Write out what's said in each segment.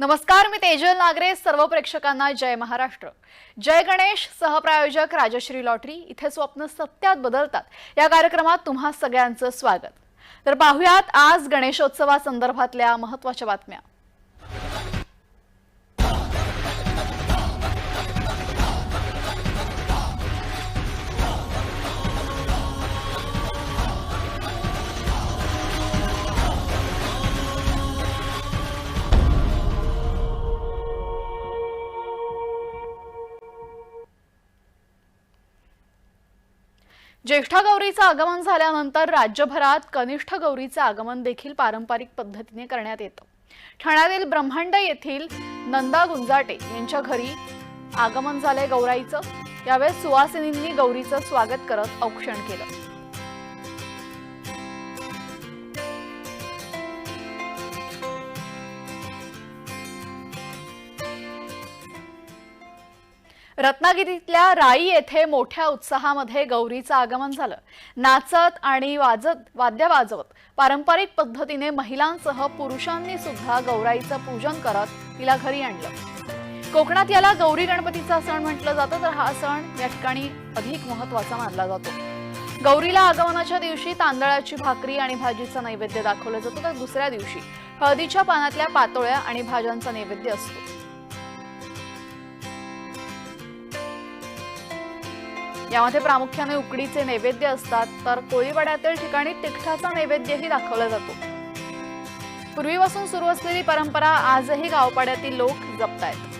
नमस्कार मी तेजल नागरे सर्व प्रेक्षकांना जय महाराष्ट्र. जय गणेश सहप्रायोजक राजश्री लॉटरी इथे स्वप्न सत्यात बदलतात. या कार्यक्रमात तुम्हा सगळ्यांचं स्वागत. तर पाहुयात आज गणेशोत्सवासंदर्भातल्या महत्त्वाच्या बातम्या. ज्येष्ठा गौरीचं आगमन झाल्यानंतर राज्यभरात कनिष्ठ गौरीचं आगमन देखील पारंपरिक पद्धतीने करण्यात येतं. ठाण्यातील ब्रह्मांड येथील नंदा गुंजाटे यांच्या घरी आगमन झालंय गौराईचं. यावेळेस सुवासिनींनी गौरीचं स्वागत करत औक्षण केलं. रत्नागिरीतल्या राई येथे मोठ्या उत्साहामध्ये गौरीचं आगमन झालं. नाचत आणि वाजत वाद्य वाजवत पारंपरिक पद्धतीने महिलांसह पुरुषांनी सुद्धा गौराईचं पूजन करत तिला घरी आणलं. कोकणात याला गौरी गणपतीचा सण म्हटलं जातं तर हा सण या ठिकाणी अधिक महत्त्वाचा मानला जातो. गौरीला आगमनाच्या दिवशी तांदळाची भाकरी आणि भाजीचा नैवेद्य दाखवलं जातं तर दुसऱ्या दिवशी हळदीच्या पानातल्या पातोळ्या आणि भाज्यांचा नैवेद्य असतो. यामध्ये प्रामुख्याने उकडीचे नैवेद्य असतात तर कोळीवाड्यातील ठिकाणी तिखटाचा नैवेद्यही दाखवला जातो. पूर्वीपासून सुरू असलेली परंपरा आजही गावपाड्यातील लोक जपतायत.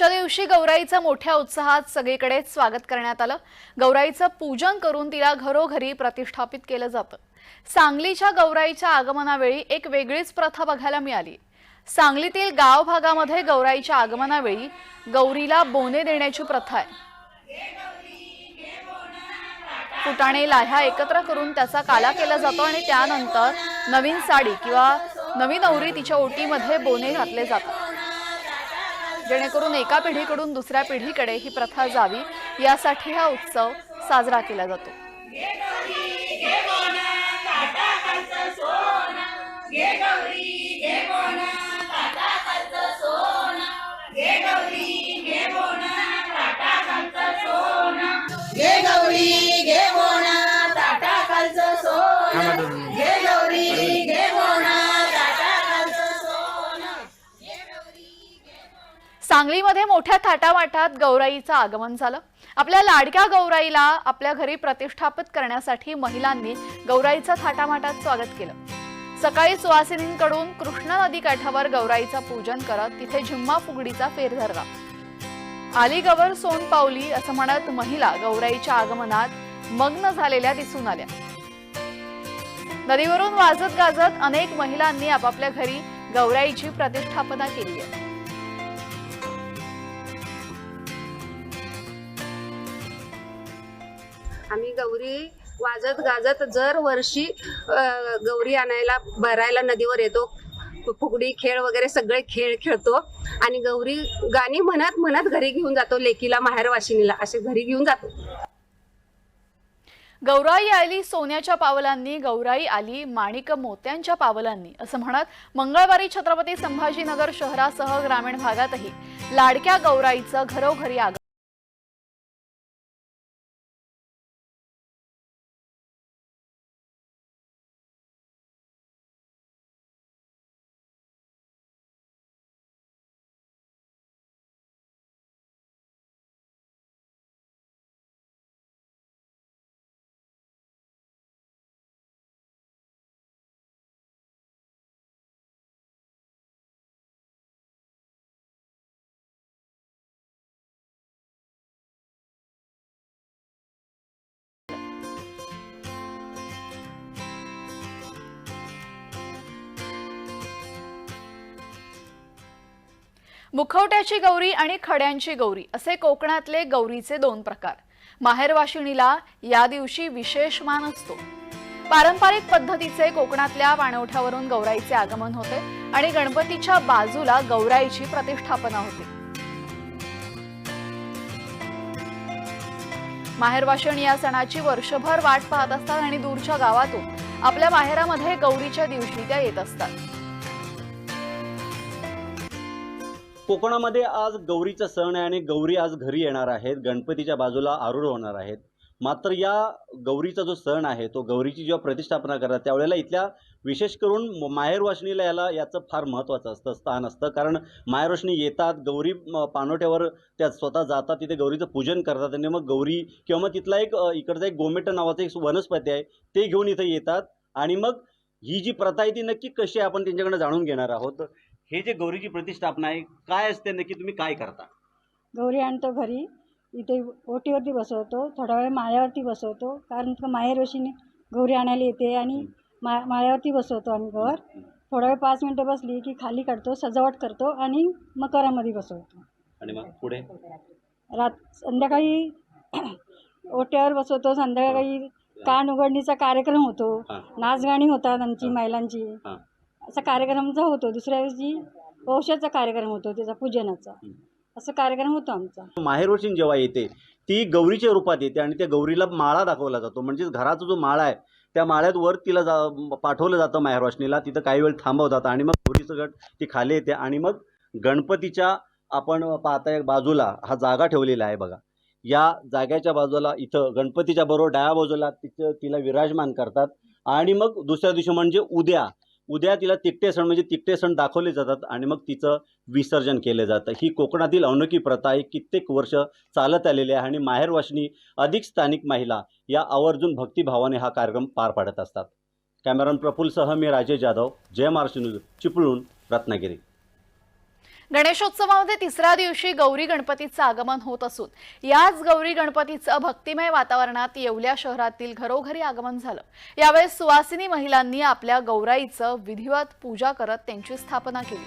आजच्या दिवशी गौराईचं मोठ्या उत्साहात सगळीकडे स्वागत करण्यात आलं. गौराईचं पूजन करून तिला घरोघरी प्रतिष्ठापित केलं जातं. सांगलीच्या गौराईच्या आगमनावेळी एक वेगळीच प्रथा बघायला मिळाली. सांगलीतील गाव भागामध्ये गौराईच्या आगमनावेळी गौरीला बोने देण्याची प्रथा आहे. फुटाणे लाह्या एकत्र करून त्याचा काला केला जातो आणि त्यानंतर नवीन साडी किंवा नवीन नवरी तिच्या ओटीमध्ये बोने घातले जातात. जेणेकरून एका पिढीकडून दुसऱ्या पिढीकडे ही प्रथा जावी यासाठी हा उत्सव साजरा केला जातो. गौरी सांगलीमध्ये मोठ्या थाटामाटात गौराईचं आगमन झालं. आपल्या लाडक्या गौराईला आपल्या घरी प्रतिष्ठापित करण्यासाठी महिलांनी गौराईचं थाटामाटात स्वागत केलं. सकाळी सुवासिनींकडून कृष्णा नदी काठावर गौराईचं पूजन करत तिथे झिम्मा फुगडीचा फेर धरला. आली गवर सोन पावली असं म्हणत महिला गौराईच्या आगमनात मग्न झालेल्या दिसून आल्या. नदीवरून वाजत गाजत अनेक महिलांनी आपापल्या घरी गौराईची प्रतिष्ठापना केली आहे. आम्ही गौरी वाजत गाजत जर वर्षी गौरी आणायला भरायला नदीवर येतो. फुगडी खेळ वगैरे सगळे खेळ खेळतो. आणि गौरी गाणी म्हणत म्हणत घरी घेऊन जातो लेकीला माहेरवाशिनीला. असे घरी घेऊन जातो. गौराई आली सोन्याच्या पावलांनी गौराई आली माणिक मोत्यांच्या पावलांनी असं म्हणत मंगळवारी छत्रपती संभाजीनगर शहरासह ग्रामीण भागातही लाडक्या गौराईचं घरोघरी आगमन. मुखवट्याची गौरी आणि खड्यांची गौरी असे कोकणातले गौरीचे दोन प्रकार. माहेरवाशिणीला या दिवशी विशेष मान असतो. पारंपरिक पद्धतीचे कोकणातल्या पाणवठ्यावरून गौराईचे आगमन होते आणि गणपतीच्या बाजूला गौराईची प्रतिष्ठापना होते. माहेरवाशिणी या सणाची वर्षभर वाट पाहत असतात आणि दूरच्या गावातून आपल्या माहेरामध्ये गौरीच्या दिवशी त्या येत असतात. कोकणामध्ये आज गौरीचा सण आहे आणि गौरी आज घरी येणार आहेत. गणपतीच्या बाजूला आरूढ होणार आहेत. मात्र या गौरीचा जो सण आहे तो गौरीची जेव्हा प्रतिष्ठापना करतात त्यावेळेला इथल्या विशेष करून म- याला याचं फार महत्त्वाचं असतं स्थान असतं. कारण माहेरवाशिणी येतात गौरी म, त्या स्वतः जातात तिथे गौरीचं पूजन करतात आणि मग गौरी किंवा मग तिथला एक इकडचा एक गोमेट नावाचं एक वनस्पती आहे ते घेऊन इथे येतात. आणि मग ही जी प्रथा आहे ती नक्की कशी आहे आपण त्यांच्याकडे जाणून घेणार आहोत. हे जे गौरीची प्रतिष्ठापना आहे काय असते नक्की तुम्ही काय करता? गौरी आणतो घरी. इथे ओटीवरती बसवतो थोडा वेळ माळ्यावरती बसवतो कारण का माहेरवशीने गौरी आणायला येते आणि मा माळ्यावरती बसवतो आम्ही गौर थोडा वेळ पाच मिनटं बसली की खाली काढतो सजावट करतो आणि मकरामध्ये बसवतो. आणि मग पुढे? रात संध्याकाळी ओट्यावर बसवतो संध्याकाळी कान उघडणीचा कार्यक्रम होतो. नाचगाणी होतात आमची. महिलांची. असा कार्यक्रमचा होतो दुसऱ्या दिवशी वंशाचा कार्यक्रम होतो त्याचा पूजनाचा. असं कार्यक्रम होतो आमचा. माहेरवर्षी जेव्हा येते ती गौरीच्या रूपात येते आणि त्या गौरीला माळा दाखवला जातो. म्हणजेच घराचा जो माळा आहे त्या माळ्यात वर तिला जा पाठवलं जातं माहेरवाशनीला तिथं काही वेळ थांबवतात आणि मग गौरीचं गट ती खाली येते आणि मग गणपतीच्या आपण पाहताय बाजूला हा जागा ठेवलेला आहे बघा. या जाग्याच्या बाजूला इथं गणपतीच्या बरोबर डाव्या बाजूला तिथं तिला विराजमान करतात आणि मग दुसऱ्या दिवशी म्हणजे उद्या उद्या तिला तिकटे सण म्हणजे तिकटे सण दाखवले जातात आणि मग तिचं विसर्जन केलं जातं. ही कोकणातील अनोखी प्रथा ही कित्येक वर्ष चालत आलेली आहे आणि माहेरवाशिनी अधिक स्थानिक महिला या आवर्जून भक्तिभावाने हा कार्यक्रम पार पाडत असतात. कॅमेरॉन प्रफुल्लसह मी राजेश जाधव. जय महाराष्ट्र न्यूज. चिपळूण रत्नागिरी. गणेशोत्सवामध्ये तिसऱ्या दिवशी गौरी गणपतीचं आगमन होत असून याच गौरी गणपतीचं भक्तिमय वातावरणात येवल्या शहरातील घरोघरी आगमन झालं. यावेळेस सुवासिनी महिलांनी आपल्या गौराईचं विधिवत पूजा करत त्यांची स्थापना केली.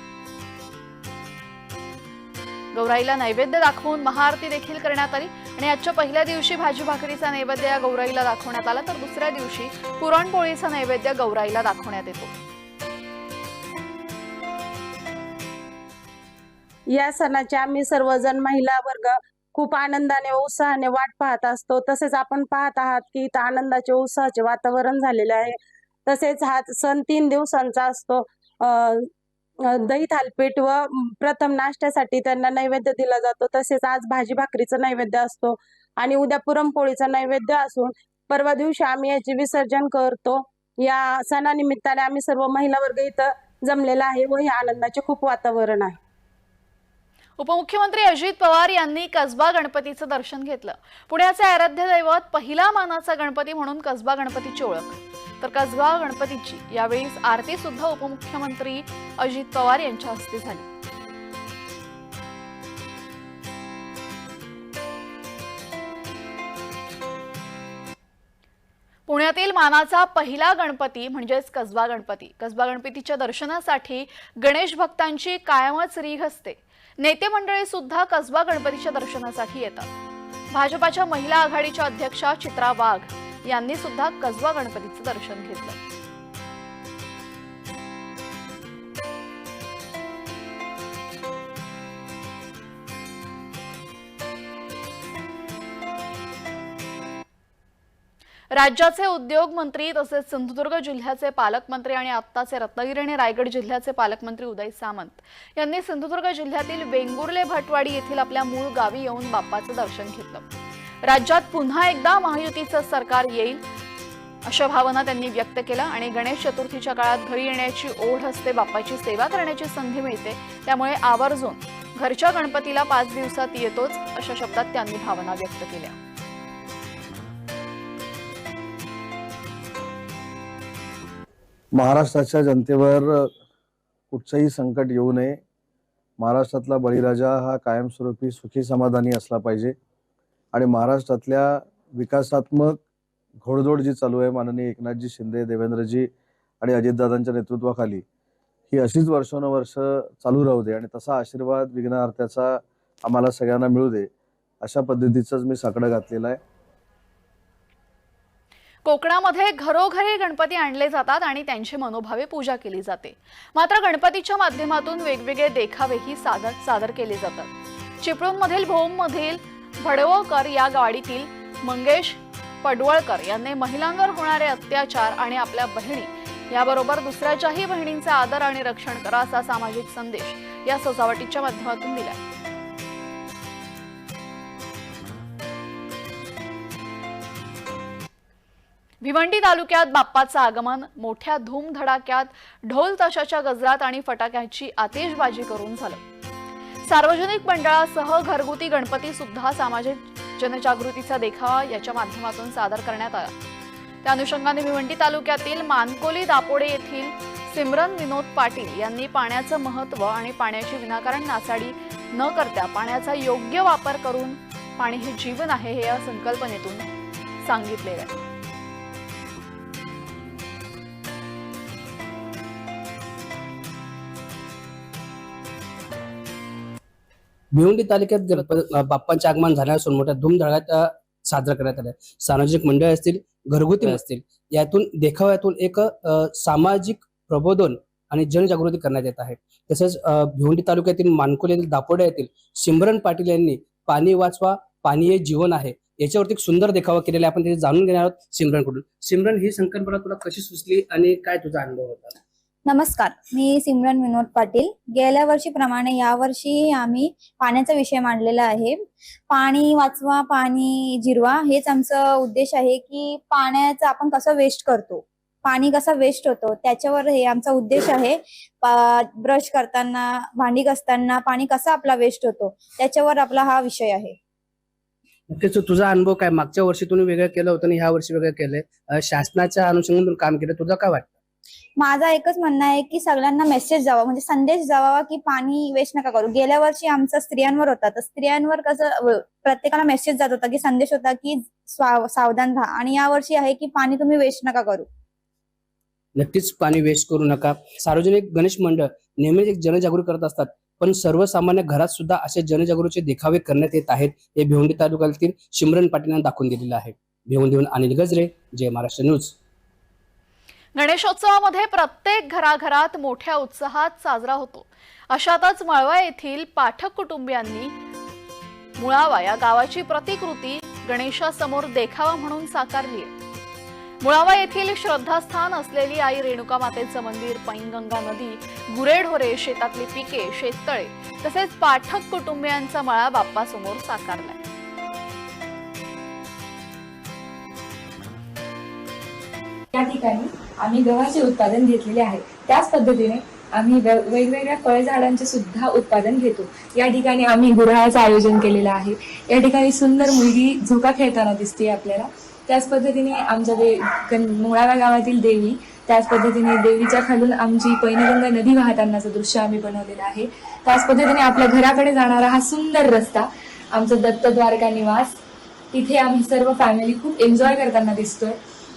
गौराईला नैवेद्य दाखवून महाआरती देखील करण्यात आली आणि आजच्या पहिल्या दिवशी भाजी भाकरीचा नैवेद्य या गौराईला दाखवण्यात आला तर दुसऱ्या दिवशी पुरणपोळीचा नैवेद्य गौराईला दाखवण्यात येतो. या सणाची आम्ही सर्वजण महिला वर्ग खूप आनंदाने उत्साहाने वाट पाहत असतो. तसेच आपण पाहत आहात की इथं आनंदाचे उत्साहाचे वातावरण झालेले आहे. तसेच हा सण तीन दिवसांचा असतो. दही थालपीठ व प्रथम नाश्त्यासाठी त्यांना नैवेद्य दिला जातो. तसेच आज भाजी भाकरीचा नैवेद्य असतो आणि उद्या पुरणपोळीचा नैवेद्य असून परवा दिवशी आम्ही याचे विसर्जन करतो. या सणानिमित्ताने आम्ही सर्व महिला वर्ग इथं जमलेला आहे व हे आनंदाचे खूप वातावरण आहे. उपमुख्यमंत्री अजित पवार यांनी कसबा गणपतीचं दर्शन घेतलं. पुण्याचे आराध्य दैवत पहिला मानाचा गणपती म्हणून कसबा गणपतीची ओळख. तर कसबा गणपतीची यावेळी आरती सुद्धा उपमुख्यमंत्री अजित पवार यांच्या हस्ते झाली. पुण्यातील मानाचा पहिला गणपती म्हणजेच कसबा गणपती. कसबा गणपतीच्या दर्शनासाठी गणेश भक्तांची कायमच रीघ असते. नेते मंडळी सुद्धा कसबा गणपतीच्या दर्शनासाठी येतात. भाजपाच्या महिला आघाडीच्या अध्यक्षा चित्रा वाघ यांनी सुद्धा कसबा गणपतीचं दर्शन घेतलं. राज्याचे उद्योग मंत्री तसेच सिंधुदुर्ग जिल्ह्याचे पालकमंत्री आणि आत्ताचे रत्नागिरी आणि रायगड जिल्ह्याचे पालकमंत्री उदय सामंत यांनी सिंधुदुर्ग जिल्ह्यातील वेंगुर्ले भटवाडी येथील आपल्या मूळ गावी येऊन बाप्पाचं दर्शन घेतलं. राज्यात पुन्हा एकदा महायुतीचं सरकार येईल अशा भावना त्यांनी व्यक्त केल्या आणि गणेश चतुर्थीच्या काळात घरी येण्याची ओढ असते बाप्पाची सेवा करण्याची संधी मिळते त्यामुळे आवर्जून घरच्या गणपतीला पाच दिवसात येतोच अशा शब्दात त्यांनी भावना व्यक्त केल्या. महाराष्ट्राच्या जनतेवर कुठचंही संकट येऊ नये. महाराष्ट्रातला बळीराजा हा कायमस्वरूपी सुखी समाधानी असला पाहिजे. आणि महाराष्ट्रातल्या विकासात्मक घोडदोड जी चालू आहे माननीय एकनाथजी शिंदे देवेंद्रजी आणि अजितदादांच्या नेतृत्वाखाली ही अशीच वर्षानुवर्ष चालू राहू दे आणि तसा आशीर्वाद विघ्नहर्त्याचा आम्हाला सगळ्यांना मिळू दे अशा पद्धतीचंच मी साकडं घातलेलं आहे. कोकणामध्ये घरोघरी गणपती आणले जातात आणि त्यांची मनोभावे पूजा केली जाते. मात्र गणपतीच्या माध्यमातून वेगवेगळे देखावेही सादर सादर केले जातात. चिपळूणमधील भोममधील भडवळकर या गाडीतील मंगेश पडवळकर यांनी महिलांवर होणारे अत्याचार आणि आपल्या बहिणी याबरोबर दुसऱ्याच्याही बहिणींचे आदर आणि रक्षण करा असा सामाजिक संदेश या सजावटीच्या माध्यमातून दिला भिवंडी तालुक्यात बाप्पाचं आगमन मोठ्या धूमधडाक्यात ढोल ताशाच्या गजरात आणि फटाक्याची आतिषबाजी करून झालं. सार्वजनिक मंडळासह घरगुती गणपती सुद्धा सामाजिक जनजागृतीचा देखावा याच्या माध्यमातून सादर करण्यात आला. त्या अनुषंगाने भिवंडी तालुक्यातील मानकोली दापोडे येथील सिमरन विनोद पाटील यांनी पाण्याचं महत्त्व आणि पाण्याची विनाकारण नासाडी न करता पाण्याचा योग्य वापर करून पाणी हे जीवन आहे हे या संकल्पनेतून सांगितलेलं आहे. भिवंडी तालुक्यात गणपती बाप्पांचे आगमन झाल्यापासून मोठ्या धूमधडाक्यात अ, साजरा करण्यात आलं. सार्वजनिक मंडळ असतील घरगुती असतील यातून देखाव्यातून एक सामाजिक प्रबोधन आणि जनजागृती करण्यात येत आहे. तसेच भिवंडी तालुक्यातील मानकोली येथील दापोडे येथील सिमरन पाटील यांनी पाणी वाचवा पाणी हे जीवन आहे याच्यावरती एक सुंदर देखावा केलेला आपण ते जाणून घेणार आहोत सिमरनकडून सिमरन ही संकल्पना तुला कशी सुचली आणि काय तुझा अनुभव होता? नमस्कार मी सिमरन विनोद पाटील. गेल्या वर्षीप्रमाणे यावर्षी आम्ही पाण्याचा विषय मांडलेला आहे. पाणी वाचवा पाणी जिरवा हेच आमचं उद्देश आहे की पाण्याचा आपण कसं वेस्ट करतो? पाणी कसं वेस्ट होतो? त्याच्यावर हे आमचा उद्देश आहे. ब्रश करताना भांडी घासताना पाणी कसं आपला वेस्ट होतो? त्याच्यावर आपला हा विषय आहे. नक्कीच तुझा अनुभव काय? मागच्या वर्षी तुम्ही वेगळं केलं होतं आणि ह्या वर्षी वेगळं केलंय. शासनाच्या अनुषंगाने काम केलं. तुझं काय वाटतं? माझा एकच म्हणणं आहे की सगळ्यांना मेसेज जावा म्हणजे संदेश जावा की पाणी वेस्ट नका करू. गेल्या वर्षी आमचा स्त्रियांवर होता. तर स्त्रियांवर कसं प्रत्येकाला मेसेज जात होता की संदेश होता की सावधान राहा. आणि या वर्षी आहे की पाणी तुम्ही वेस्ट नका करू. नक्कीच पाणी वेस्ट करू नका. सार्वजनिक गणेश मंडळ नेहमीच एक जनजागृती करत असतात. पण सर्वसामान्य घरात सुद्धा असे जनजागृतीचे देखावे करण्यात येत आहेत. हे भिवंडी तालुक्यातील शिमरन पाटील दाखवून दिलेलं आहे. भिवंडीहून अनिल गजरे जय महाराष्ट्र न्यूज. गणेशोत्सवामध्ये प्रत्येक घराघरात मोठ्या उत्साहात साजरा होतो. अशातच मळवा येथील पाठक कुटुंबियांनी मुळावा या गावाची प्रतिकृती गणेशासमोर देखावा म्हणून साकारली आहे. मुळावा येथील श्रद्धास्थान असलेली आई रेणुका मातेचं मंदिर पैनगंगा नदी गुरेढोरे शेतातली पिके शेततळे तसेच पाठक कुटुंबियांचा मळा बाप्पासमोर साकारलाय या ठिकाणी आम्ही गव्हाचे उत्पादन घेतलेले आहे. त्याच पद्धतीने आम्ही वेगवेगळ्या फळझाडांचे सुद्धा उत्पादन घेतो. या ठिकाणी आम्ही गुराळाचं आयोजन केलेलं आहे. या ठिकाणी सुंदर मुलगी झोका खेळताना दिसते आपल्याला. त्याच पद्धतीने आमच्या दे मुळाव्या गावातील देवी त्याच पद्धतीने देवीच्या खालून आमची पैनगंगा नदी वाहतानाचं दृश्य आम्ही बनवलेलं आहे. त्याच पद्धतीने आपल्या घराकडे जाणारा हा सुंदर रस्ता आमचा दत्त द्वारका निवास तिथे आम्ही सर्व फॅमिली खूप एन्जॉय करताना दिसतोय.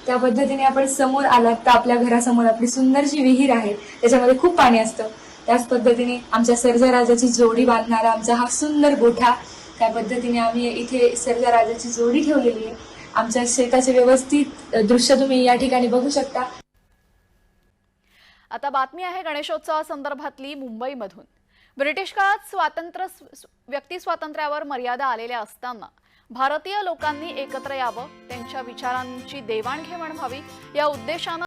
त्या पद्धतीने आपण समोर आलात तर आपल्या घरासमोर आपली सुंदरशी विहीर आहे त्याच्यामध्ये खूप पाणी असतं. त्याच पद्धतीने आमच्या सर्जराजाची जोडी बांधणारा आमचा हा सुंदर गोठा त्या पद्धतीने आम्ही इथे सर्जराजाची जोडी ठेवलेली आहे. आमच्या शेताचे व्यवस्थित दृश्य तुम्ही या ठिकाणी बघू शकता. आता बातमी आहे गणेशोत्सवासंदर्भातली मुंबईमधून. ब्रिटिश काळात स्वातंत्र्य व्यक्ती स्वातंत्र्यावर मर्यादा आलेल्या असताना भारतीय लोकांनी एकत्र यावं त्यांच्या विचारांची देवाणघेवाण व्हावी या उद्देशानं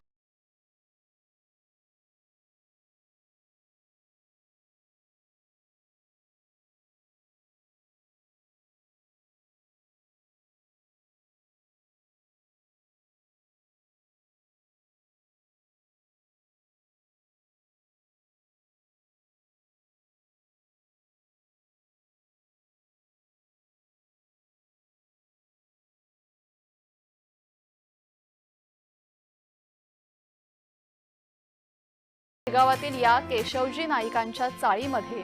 गावातील या केशवजी नाईकांच्या चाळीमध्ये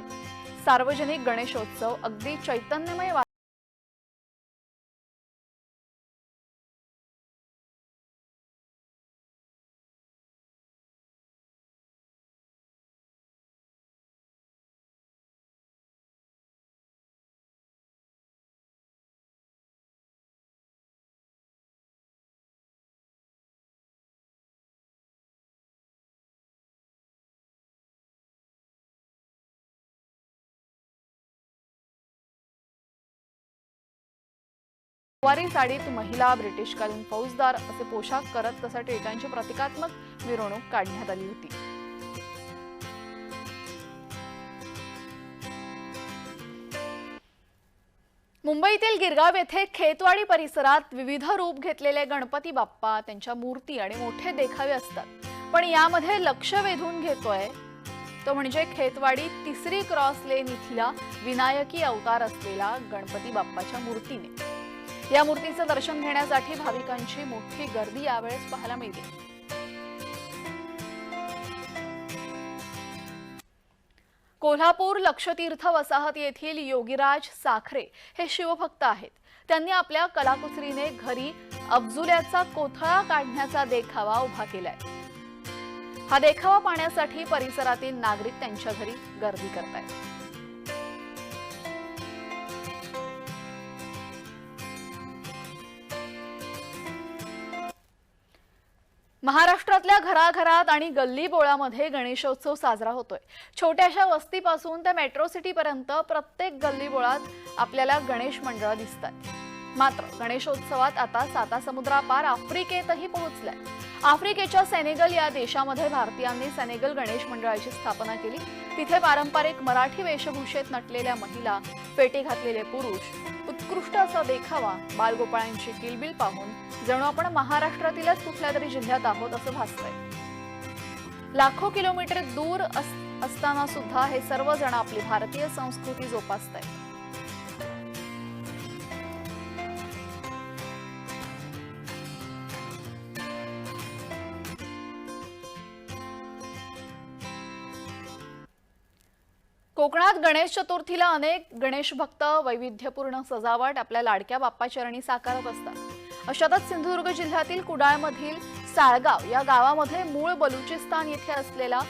सार्वजनिक गणेशोत्सव अगदी चैतन्यमय वा- साडीत महिला ब्रिटिशकालीन फौजदार असे पोशाख करत तसा टिळकांची प्रतिकात्मक मिरवणूक काढण्यात आली होती. मुंबईतील गिरगाव येथे खेतवाडी परिसरात विविध रूप घेतलेले गणपती बाप्पा त्यांच्या मूर्ती आणि मोठे देखावे असतात. पण यामध्ये लक्ष वेधून घेतोय तो म्हणजे खेतवाडी तिसरी क्रॉस लेन इथला विनायकी अवतार असलेला गणपती बाप्पाच्या मूर्तीने. या मूर्तीचं दर्शन घेण्यासाठी भाविकांची मोठी गर्दी यावेळेस पाहायला मिळते. कोल्हापूर लक्षतीर्थ वसाहत येथील योगीराज साखरे हे शिवभक्त आहेत. त्यांनी आपल्या कलाकुसरीने घरी अब्जुल्याचा कोथळा काढण्याचा देखावा उभा केलाय. हा देखावा पाहण्यासाठी परिसरातील नागरिक त्यांच्या घरी गर्दी करतायत. महाराष्ट्रातल्या घराघरात आणि गल्ली बोळामध्ये गणेशोत्सव साजरा होतोय. छोट्याशा वस्तीपासून ते मेट्रो सिटीपर्यंत प्रत्येक गल्ली बोळात आपल्याला गणेश मंडळं दिसतात मात्र गणेशोत्सवात आता साता समुद्रापार आफ्रिकेतही पोहोचलाय. आफ्रिकेच्या सेनेगल या देशामध्ये भारतीयांनी सेनेगल गणेश मंडळाची स्थापना केली. तिथे पारंपरिक मराठी वेशभूषेत नटलेल्या महिला पेटी घातलेले पुरुष उत्कृष्ट असा देखावा बालगोपाळांची किलबिल पाहून जणू आपण महाराष्ट्रातीलच कुठल्या तरी जिल्ह्यात आहोत असं भासतंय. लाखो किलोमीटर दूर असताना सुद्धा हे सर्वजण आपली भारतीय संस्कृती जोपासत आहेत गणेश चतुर्थीला अनेक गणेश भक्त वैविध्यपूर्ण सजावट आपल्या लाडक्या बाप्पा चरणी साकारत असतात. अशातच सिंधुदुर्ग जिल्ह्यातील कुडाळमधील साळगाव या गावामध्ये मूळ बलुचिस्तान येथे असलेला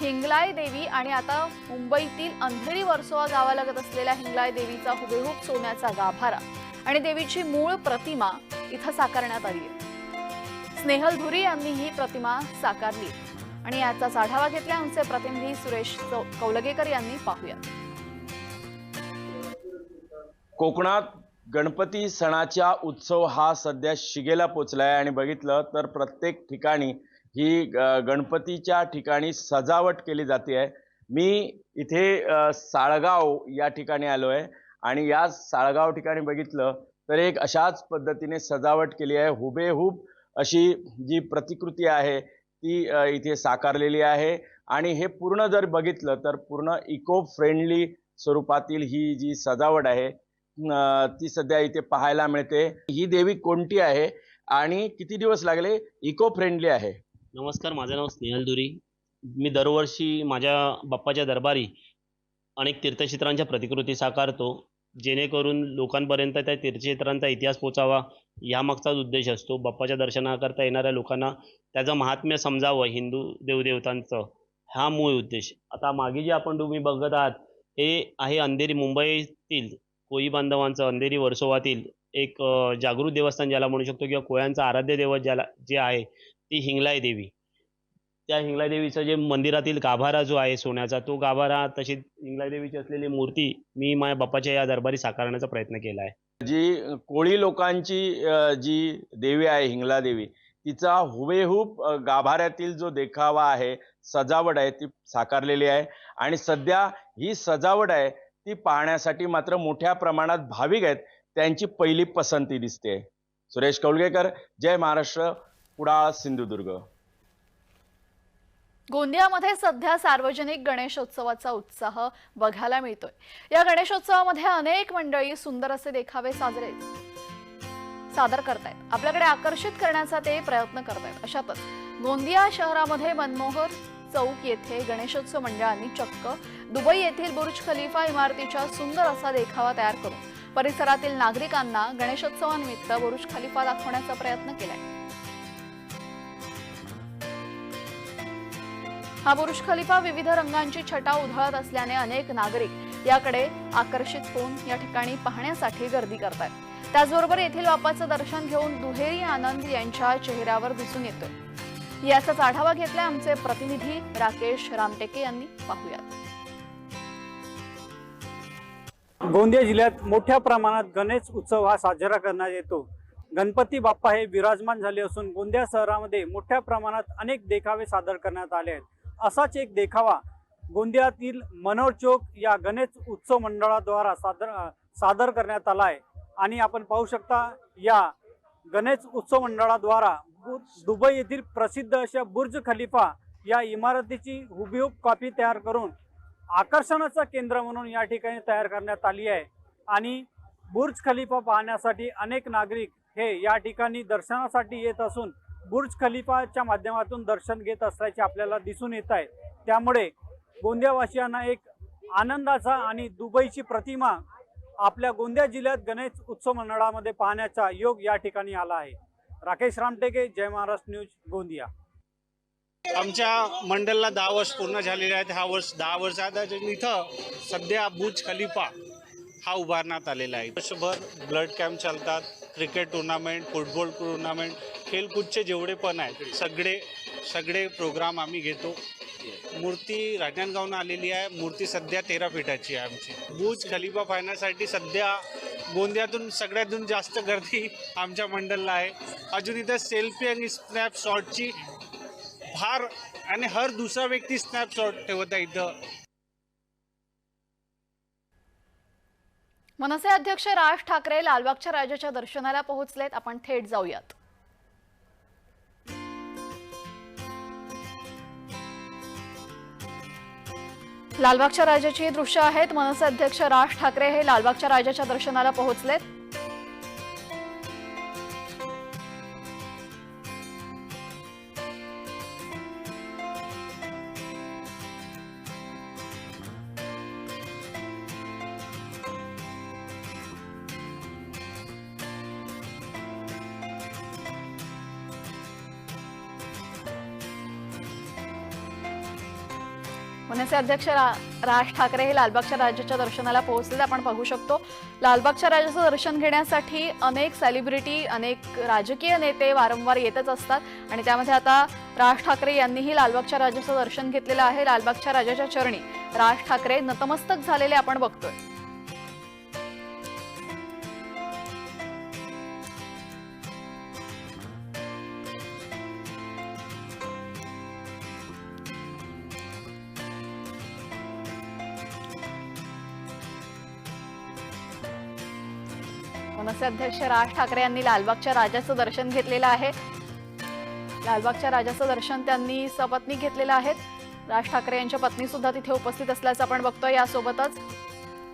हिंगलाय देवी आणि आता मुंबईतील अंधेरी वर्सोवा गावालगत असलेल्या हिंगलाय देवीचा हुबेहूब सोन्याचा गाभारा आणि देवीची मूळ प्रतिमा इथं साकारण्यात आली स्नेहल धुरी यांनी ही प्रतिमा साकारली. आणि याचाच आढावा घेतला आमचे प्रतिनिधी सुरेश कौलगेकर यांनी. पाहूया कोकणात गणपती सणाचा उत्सव हा सध्या शिगेला पोचलाय आणि बघितलं तर प्रत्येक ठिकाणी ही गणपतीच्या ठिकाणी सजावट केली जाते आहे मी इथे साळगाव या ठिकाणी आलो आहे आणि या साळगाव ठिकाणी बघितलं तर एक अशाच पद्धतीने सजावट केली आहे. हुबेहूब अशी जी प्रतिकृती आहे ती इथे साकारलेली आहे. आणि हे पूर्ण जर बघितलं तर पूर्ण इको फ्रेंडली स्वरूपातील ही जी सजावट आहे ती सध्या इथे पाहायला मिळते. ही देवी कोणती आहे आणि किती दिवस लागले इको फ्रेंडली आहे? नमस्कार माझं नाव स्नेहल दुरी. मी दरवर्षी माझ्या बाप्पाच्या दरबारी अनेक तीर्थक्षेत्रांच्या प्रतिकृती साकारतो. जेणेकरून लोकांपर्यंत त्या तीर्थक्षेत्रांचा इतिहास पोचावा यामागचाच उद्देश असतो. बाप्पाच्या दर्शनाकरता येणाऱ्या लोकांना त्याचं महात्म्य समजावं हिंदू देवदेवतांचं. हा मूळ उद्देश. आता मागे जे आपण तुम्ही बघत आहात हे आहे अंधेरी मुंबईतील कोळी बांधवांचं अंधेरी वर्सोवातील एक जागृत देवस्थान ज्याला म्हणू शकतो किंवा कोळ्यांचं आराध्य दैवत ज्याला जे आहे ती हिंगलाय देवी त्या हिंगलादेवीचं जे मंदिरातील गाभारा जो आहे सोन्याचा तो गाभारा तशी हिंगलादेवीची असलेली मूर्ती मी माझ्या बाप्पाच्या या दरबारी साकारण्याचा प्रयत्न केला आहे. जी कोळी लोकांची जी देवी आहे हिंगला देवी तिचा हुबेहूब गाभाऱ्यातील जो देखावा आहे सजावट आहे ती साकारलेली आहे. आणि सध्या ही सजावट आहे ती पाहण्यासाठी मात्र मोठ्या प्रमाणात भाविक आहेत त्यांची पहिली पसंती दिसते. सुरेश कौलगेकर जय महाराष्ट्र कुडाळ सिंधुदुर्ग. गोंदियामध्ये सध्या सार्वजनिक गणेशोत्सवाचा उत्साह बघायला मिळतोय. या गणेशोत्सवामध्ये अनेक मंडळी सुंदर असे देखावे साजरे सादर करतायत. आपल्याकडे आकर्षित करण्याचा ते प्रयत्न करतायत. अशातच गोंदिया शहरामध्ये मनमोहर चौक येथे गणेशोत्सव मंडळांनी चक्क दुबई येथील बुर्ज खलिफा इमारतीच्या सुंदर असा देखावा तयार करून परिसरातील नागरिकांना गणेशोत्सवानिमित्त बुर्ज खलिफा दाखवण्याचा प्रयत्न केलाय. हा बुर्ज खलिफा विविध रंगांची छटा उधळत असल्याने अनेक नागरिक याकडे आकर्षित होऊन या ठिकाणी पाहण्यासाठी गर्दी करतात त्याचबरोबर येथील बापाचं दर्शन घेऊन दुहेरी आनंद यांच्या चेहऱ्यावर दिसून येतो याचाच आढावा घेतलाय आमचे प्रतिनिधी राकेश रामटेके यांनी. पाहूयात. गोंदिया जिल्ह्यात मोठ्या प्रमाणात गणेश उत्सव हा साजरा करण्यात येतो. गणपती बाप्पा हे विराजमान झाले असून गोंदिया शहरामध्ये मोठ्या प्रमाणात अनेक देखावे सादर करण्यात आले आहेत. असाच एक देखावा. गोंदियातील मनोहर चौक या गणेश उत्सव मंडळाद्वारा सादर सादर करण्यात आला आहे आणि आपण पाहू शकता या गणेश उत्सव मंडळाद्वारा बु- दुबई येथील प्रसिद्ध अशा बुर्ज खलिफा या इमारतीची हुबेहूब कॉपी तयार करून आकर्षणाचं केंद्र म्हणून या ठिकाणी तयार करण्यात आली आहे. आणि बुर्ज खलिफा पाहण्यासाठी अनेक नागरिक हे या ठिकाणी दर्शनासाठी येत असून बुर्ज खलिफाच्या माध्यमातून दर्शन घेत असल्याचे आपल्याला दिसून येत आहे. त्यामुळे गोंदियावासियांना एक आनंदाचा आणि दुबईची प्रतिमा आपल्या गोंदिया जिल्ह्यात गणेश उत्सव मंडळामध्ये पाहण्याचा योग या ठिकाणी आला आहे. राकेश रामटेके जय महाराष्ट्र न्यूज गोंदिया. आमच्या मंडलला दहा वर्ष पूर्ण झालेले आहेत. हा वर्ष दहा वर्षात आहे. इथं सध्या बुज खलिफा हा उभारण्यात आलेला आहे. वर्षभर ब्लड कॅम्प चालतात. क्रिकेट टुर्नामेंट फुटबॉल टुर्नामेंट खेलकूदचे जेवढे पण आहेत सगळे सगळे प्रोग्राम आम्ही घेतो. मूर्ती राजनांदगावनं आलेली आहे. मूर्ती सध्या तेरा फिटाची आहे आमची. बुज खलिफा पाहण्यासाठी सध्या गोंदियातून सगळ्यातून जास्त गर्दी आमच्या मंडलला आहे. अजून इथं सेल्फी आणि स्नॅपशॉटची फार आणि हर दुसरा व्यक्ती स्नॅपशॉट ठेवत आहे इथं. मनसे अध्यक्ष राज ठाकरे लालबागच्या राजाच्या दर्शनाला पोहोचलेत. आपण थेट जाऊयात. लालबागच्या राजाची दृश्य आहेत. मनसे अध्यक्ष राज ठाकरे हे लालबागच्या राजाच्या दर्शनाला पोहोचलेत. मनसे अध्यक्ष रा- राज ठाकरे हे लालबागच्या राजाच्या दर्शनाला पोहोचलेले आपण पाहू शकतो लालबागच्या राजाचं दर्शन घेण्यासाठी अनेक सेलिब्रिटी अनेक राजकीय नेते वारंवार येतच असतात. आणि त्यामध्ये आता राज ठाकरे यांनीही लालबागच्या राजाचं दर्शन घेतलेलं आहे. लालबागच्या राजाच्या चरणी राज ठाकरे नतमस्तक झालेले आपण बघतोय. काँग्रेसचे अध्यक्ष राज ठाकरे यांनी लालबागच्या राजाचं दर्शन घेतलेलं आहे. लालबागच्या राजाचं दर्शन त्यांनी सपत्नी घेतलेलं आहे. राज ठाकरे यांच्या पत्नी सुद्धा तिथे उपस्थित असल्याचं आपण बघतोय. यासोबतच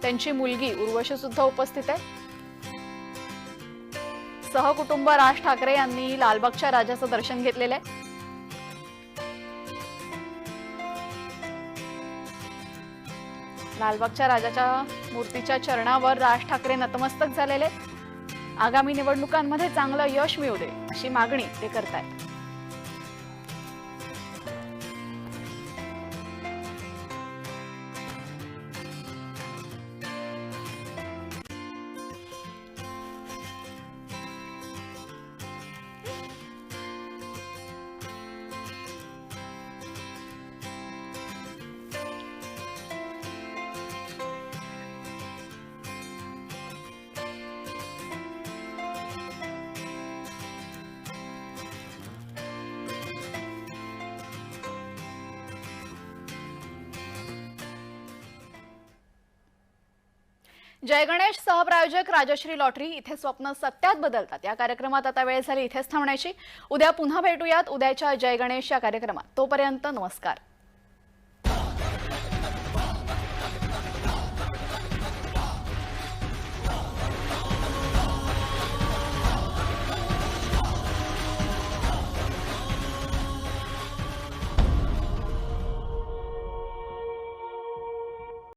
त्यांची मुलगी उर्वशी सुद्धा उपस्थित आहे. सहकुटुंब राज ठाकरे यांनी लालबागच्या राजाचं दर्शन घेतलेलं आहे. लालबागच्या राजाच्या मूर्तीच्या चरणावर राज ठाकरे नतमस्तक झालेले आगामी निवडणुकांमध्ये चांगलं यश मिळू दे अशी मागणी ते करतायत. जयगणेश सहप्रायोजक राजश्री लॉटरी इथे स्वप्न सत्यात बदलतात. या कार्यक्रमात आता वेळ झाली इथेच थांबण्याची. उद्या पुन्हा भेटूयात. उद्याच्या जयगणेश या कार्यक्रमात. तोपर्यंत नमस्कार.